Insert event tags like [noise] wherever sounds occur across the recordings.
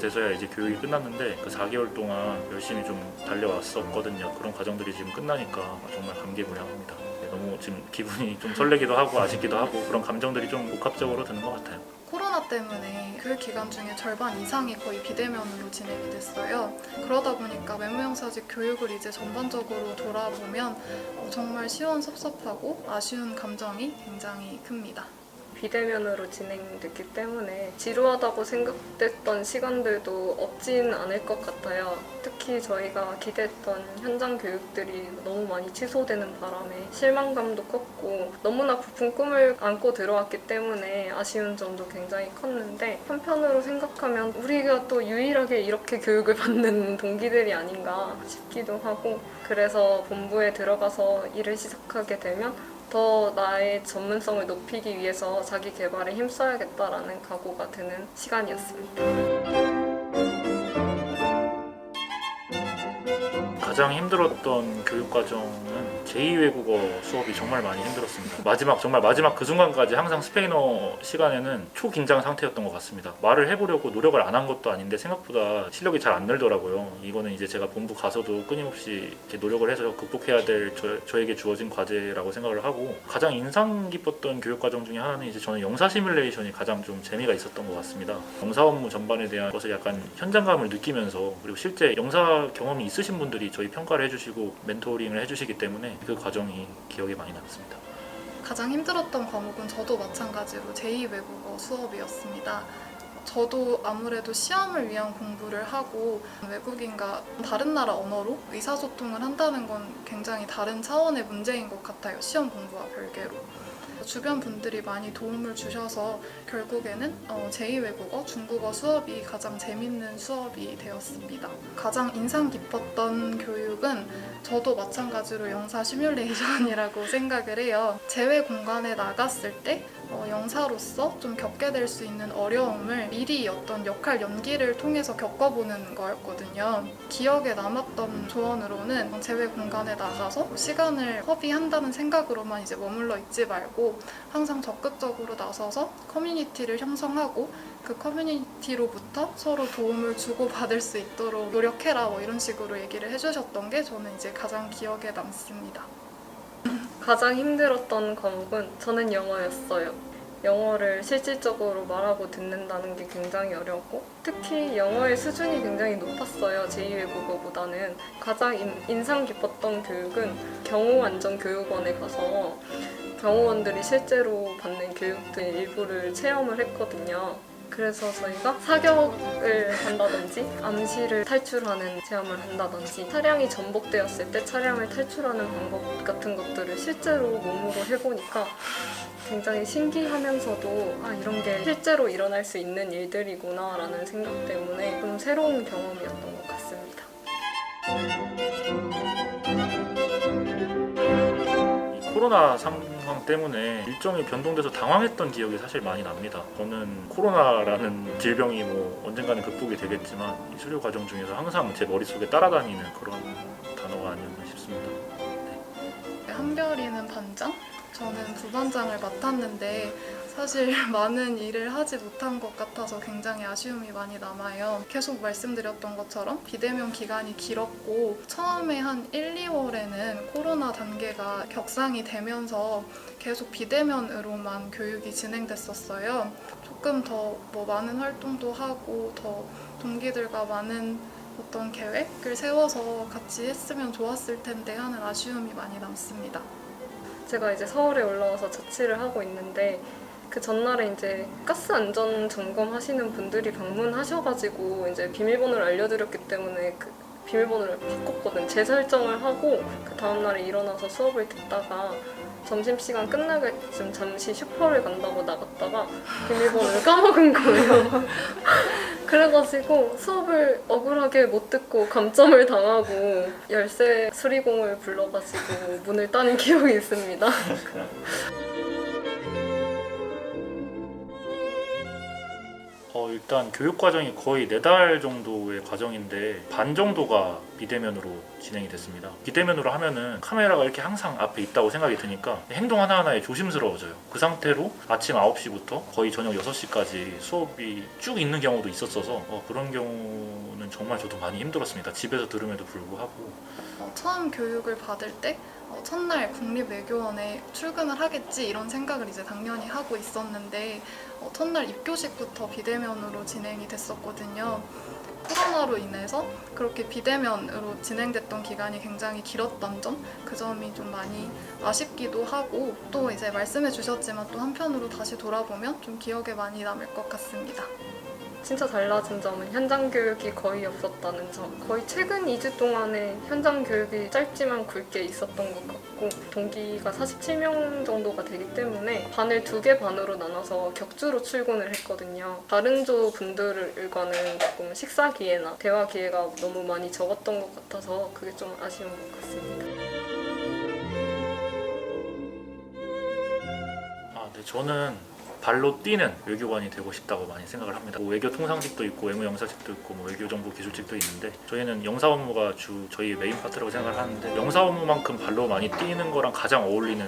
돼서야 이제 교육이 끝났는데 그 4개월 동안 열심히 좀 달려왔었거든요. 그런 과정들이 지금 끝나니까 정말 감개무량합니다. 네, 너무 지금 기분이 좀 설레기도 하고 아쉽기도 하고 그런 감정들이 좀 복합적으로 드는 것 같아요. 코로나 때문에 교육 기간 중에 절반 이상이 거의 비대면으로 진행이 됐어요. 그러다 보니까 외무영사직 교육을 이제 전반적으로 돌아보면 어, 정말 시원섭섭하고 아쉬운 감정이 굉장히 큽니다. 비대면으로 진행됐기 때문에 지루하다고 생각됐던 시간들도 없진 않을 것 같아요. 특히 저희가 기대했던 현장 교육들이 너무 많이 취소되는 바람에 실망감도 컸고 너무나 부푼 꿈을 안고 들어왔기 때문에 아쉬운 점도 굉장히 컸는데 한편으로 생각하면 우리가 또 유일하게 이렇게 교육을 받는 동기들이 아닌가 싶기도 하고 그래서 본부에 들어가서 일을 시작하게 되면 더 나의 전문성을 높이기 위해서 자기 개발에 힘써야겠다라는 각오가 드는 시간이었습니다. 가장 힘들었던 교육 과정은 제2외국어 수업이 정말 많이 힘들었습니다. 마지막 정말 마지막 그 순간까지 항상 스페인어 시간에는 초긴장 상태였던 것 같습니다. 말을 해보려고 노력을 안 한 것도 아닌데 생각보다 실력이 잘 안 늘더라고요. 이거는 이제 제가 본부 가서도 끊임없이 노력을 해서 극복해야 될 저, 저에게 주어진 과제라고 생각을 하고 가장 인상 깊었던 교육 과정 중에 하나는 이제 저는 영사 시뮬레이션이 가장 좀 재미가 있었던 것 같습니다. 영사 업무 전반에 대한 것을 약간 현장감을 느끼면서 그리고 실제 영사 경험이 있으신 분들이 저희 평가를 해주시고 멘토링을 해주시기 때문에 그 과정이 기억에 많이 남습니다. 가장 힘들었던 과목은 저도 마찬가지로 제2외국어 수업이었습니다. 저도 아무래도 시험을 위한 공부를 하고 외국인과 다른 나라 언어로 의사소통을 한다는 건 굉장히 다른 차원의 문제인 것 같아요. 시험 공부와 별개로. 주변 분들이 많이 도움을 주셔서 결국에는 어, 제2외국어, 중국어 수업이 가장 재밌는 수업이 되었습니다. 가장 인상 깊었던 교육은 저도 마찬가지로 영사 시뮬레이션이라고 [laughs] 생각을 해요. 제외 공간에 나갔을 때 어, 영사로서 좀 겪게 될 수 있는 어려움을 미리 어떤 역할 연기를 통해서 겪어보는 거였거든요. 기억에 남았던 조언으로는 제외 공간에 나가서 시간을 허비한다는 생각으로만 이제 머물러 있지 말고 항상 적극적으로 나서서 커뮤니티를 형성하고 그 커뮤니티로부터 서로 도움을 주고받을 수 있도록 노력해라 뭐 이런 식으로 얘기를 해주셨던 게 저는 이제 가장 기억에 남습니다. 가장 힘들었던 과목은 저는 영어였어요. 영어를 실질적으로 말하고 듣는다는 게 굉장히 어려웠고 특히 영어의 수준이 굉장히 높았어요. 제2외국어보다는 가장 인, 인상 깊었던 교육은 경호안전교육원에 가서 경호원들이 실제로 받는 교육들 일부를 체험을 했거든요. 그래서 저희가 사격을 한다든지 암시를 탈출하는 체험을 한다든지 차량이 전복되었을 때 차량을 탈출하는 방법 같은 것들을 실제로 몸으로 해보니까 굉장히 신기하면서도 아 이런 게 실제로 일어날 수 있는 일들이구나 라는 생각 때문에 좀 새로운 경험이었던 것 같습니다. 이 코로나 상황 때문에 일정이 변동돼서 당황했던 기억이 사실 많이 납니다. 저는 코로나라는 질병이 뭐 언젠가는 극복이 되겠지만 이 수료 과정 중에서 항상 제 머릿속에 따라다니는 그런 단어가 아니었나 싶습니다. 한별이는 반장? 저는 부반장을 맡았는데 사실 [laughs] 많은 일을 하지 못한 것 같아서 굉장히 아쉬움이 많이 남아요. 계속 말씀드렸던 것처럼 비대면 기간이 길었고 처음에 한 1, 2월에는 코로나 단계가 격상이 되면서 계속 비대면으로만 교육이 진행됐었어요. 조금 더 뭐 많은 활동도 하고 더 동기들과 많은 어떤 계획을 세워서 같이 했으면 좋았을 텐데 하는 아쉬움이 많이 남습니다. 제가 이제 서울에 올라와서 자취를 하고 있는데 그 전날에 이제 가스 안전 점검 하시는 분들이 방문하셔가지고 이제 비밀번호를 알려드렸기 때문에 그 비밀번호를 바꿨거든. 재설정을 하고 그 다음날에 일어나서 수업을 듣다가 점심시간 끝나게쯤 잠시 슈퍼를 간다고 나갔다가 비밀번호를 까먹은 거예요. [laughs] 그래가지고 수업을 억울하게 못 듣고 감점을 당하고 열쇠 수리공을 불러가지고 문을 따는 [laughs] 기억이 있습니다. 어, 일단 교육 과정이 거의 네 달 정도의 과정인데 반 정도가 비대면으로 진행이 됐습니다. 비대면으로 하면은 카메라가 이렇게 항상 앞에 있다고 생각이 드니까 행동 하나하나에 조심스러워져요. 그 상태로 아침 9시부터 거의 저녁 6시까지 수업이 쭉 있는 경우도 있었어서 어, 그런 경우는 정말 저도 많이 힘들었습니다. 집에서 들음에도 불구하고 어, 처음 교육을 받을 때 어, 첫날 국립외교원에 출근을 하겠지 이런 생각을 이제 당연히 하고 있었는데 어, 첫날 입교식부터 비대면으로 진행이 됐었거든요. 코로나로 인해서 그렇게 비대면으로 진행됐던 기간이 굉장히 길었던 점, 그 점이 좀 많이 아쉽기도 하고 또 이제 말씀해 주셨지만 또 한편으로 다시 돌아보면 좀 기억에 많이 남을 것 같습니다. 진짜 달라진 점은 현장 교육이 거의 없었다는 점. 거의 최근 2주 동안에 현장 교육이 짧지만 굵게 있었던 것 같고 동기가 47명 정도가 되기 때문에 반을 두 개 반으로 나눠서 격주로 출근을 했거든요. 다른 조 분들과는 조금 식사 기회나 대화 기회가 너무 많이 적었던 것 같아서 그게 좀 아쉬운 것 같습니다. 아, 네, 저는 발로 뛰는 외교관이 되고 싶다고 많이 생각을 합니다. 뭐 외교 통상직도 있고 외무 영사직도 있고 뭐 외교 정보 기술직도 있는데 저희는 영사 업무가 주 저희 메인 파트라고 생각을 하는데 영사 업무만큼 발로 많이 뛰는 거랑 가장 어울리는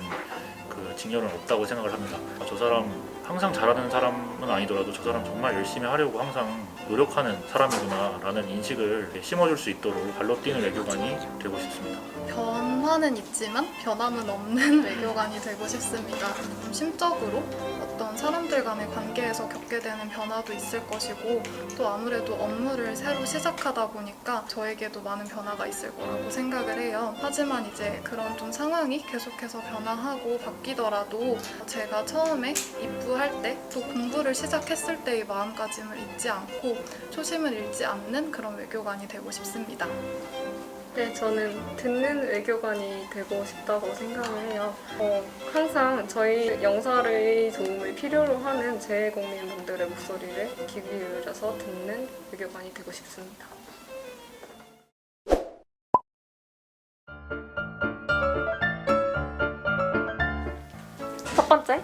그 직렬은 없다고 생각을 합니다. 아, 저 사람 항상 잘하는 사람은 아니더라도 저 사람 정말 열심히 하려고 항상 노력하는 사람이구나라는 인식을 심어줄 수 있도록 발로 뛰는 외교관이 되고 싶습니다. 변 화는 있지만 변함은 없는 [laughs] 외교관이 되고 싶습니다. 좀 심적으로 어떤 사람들 간의 관계에서 겪게 되는 변화도 있을 것이고 또 아무래도 업무를 새로 시작하다 보니까 저에게도 많은 변화가 있을 거라고 생각을 해요. 하지만 이제 그런 좀 상황이 계속해서 변화하고 바뀌더라도 제가 처음에 입부할 때 또 공부를 시작했을 때의 마음가짐을 잊지 않고 초심을 잃지 않는 그런 외교관이 되고 싶습니다. 네, 저는 듣는 외교관이 되고 싶다고 생각을 해요. 어, 항상 저희 영사의 도움을 필요로 하는 재외국민분들의 목소리를 귀 기울여서 듣는 외교관이 되고 싶습니다. 첫 번째,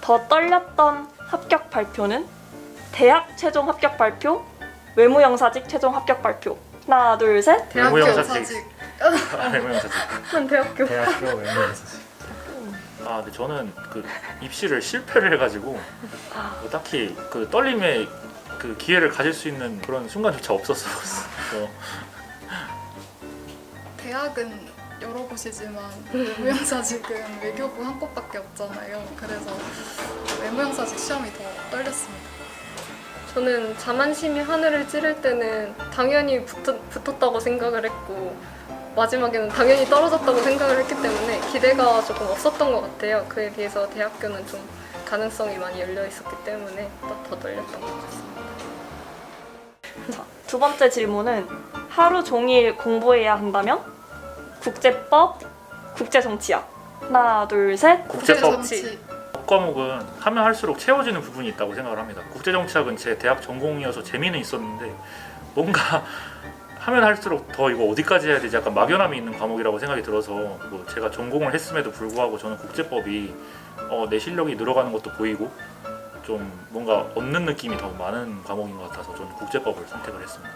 더 떨렸던 합격 발표는 대학 최종 합격 발표, 외무영사직 최종 합격 발표. 하나, 둘, 셋. 대학교 외무영사직. 사직. 아, 외무영사직. [laughs] 한 대학교 대학교 외무에서 아, 근데 저는 그 입시를 실패를 해가지고 뭐 딱히 그 떨림의 그 기회를 가질 수 있는 그런 순간조차 없었어. 그래서 대학은 여러 곳이지만 외무영사직은 외교부 한 곳밖에 없잖아요. 그래서 외무영사직 시험이 더 떨렸습니다. 저는 자만심이 하늘을 찌를 때는 당연히 붙었, 붙었 다고 생각을 했고 마지막에는 당연히 떨어졌다고 생각을 했기 때문에 기대가 조금 없었던 것 같아요. 그에 비해서 대학교는 좀 가능성이 많이 열려 있었기 때문에 더, 더 떨렸던 것 같습니다. 자, 두 번째 질문은 하루 종일 공부해야 한다면 국제법, 국제정치학. 하나, 둘, 셋. 국제법 정치. 법 과목은 하면 할수록 채워지는 부분이 있다고 생각을 합니다. 국제정치학은 제 대학 전공이어서 재미는 있었는데 뭔가 [laughs] 하면 할수록 더 이거 어디까지 해야 되지 약간 막연함이 있는 과목이라고 생각이 들어서 뭐 제가 전공을 했음에도 불구하고 저는 국제법이 어, 내 실력이 늘어가는 것도 보이고 좀 뭔가 얻는 느낌이 더 많은 과목인 것 같아서 저는 국제법을 선택을 했습니다.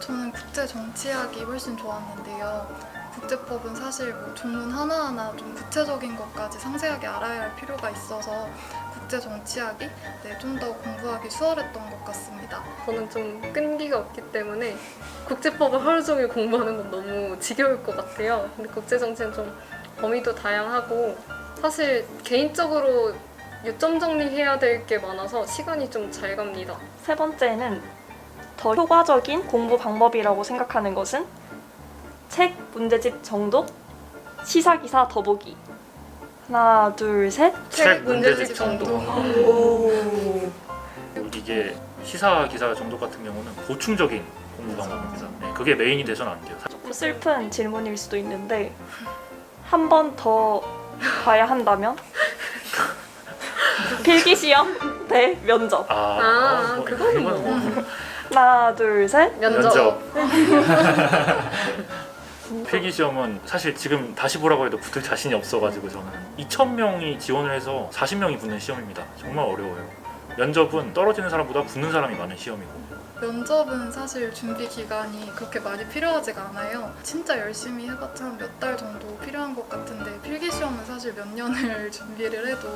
저는 국제 정치학이 훨씬 좋았는데요. 국제법은 사실 뭐 조문 하나하나 좀 구체적인 것까지 상세하게 알아야 할 필요가 있어서 국제 정치학이 네, 좀 더 공부하기 수월했던 것 같습니다. 저는 좀 끈기가 없기 때문에 국제법을 하루 종일 공부하는 건 너무 지겨울 것 같아요. 근데 국제 정치는 좀 범위도 다양하고 사실 개인적으로 요점 정리해야 될 게 많아서 시간이 좀 잘 갑니다. 세 번째는 더 효과적인 공부 방법이라고 생각하는 것은 책 문제집 정독, 시사기사 더보기. 하나, 둘, 셋. 책 문제집 문제집 정도. 오. 이게 시사 기사 정도 같은 경우는 보충적인 공부 방법입니다. 네, 그게 메인이 돼서는 안 돼요. 조금 슬픈 질문일 수도 있는데 한 번 더 봐야 한다면 [laughs] 필기 시험 대 면접. 아, 아, 뭐, 그거는 이거는 뭐 하나, 둘, 셋. 면접. [laughs] [laughs] 필기 시험은 사실 지금 다시 보라고 해도 붙을 자신이 없어가지고 저는 2천 명이 지원을 해서 40명이 붙는 시험입니다. 정말 어려워요. 면접은 떨어지는 사람보다 붙는 사람이 많은 시험이고 면접은 사실 준비 기간이 그렇게 많이 필요하지가 않아요. 진짜 열심히 해봤자 한 몇 달 정도 필요한 것 같은데 필기 시험은 사실 몇 년을 [laughs] 준비를 해도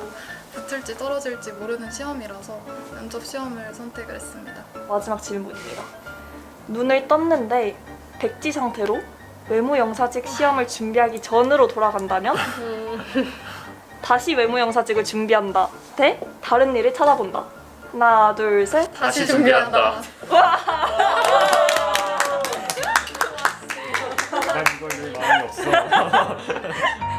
붙을지 떨어질지 모르는 시험이라서 면접 시험을 선택을 했습니다. 마지막 질문입니다. 눈을 떴는데 백지 상태로 외무 영사직 시험을 준비하기 전으로 돌아간다면 다시 외무 영사직을 준비한다. 대 다른 일을 찾아본다. 하나, 둘, 셋. 다시, 다시 준비한다. 난 이걸 늘 마음이 없어 [laughs]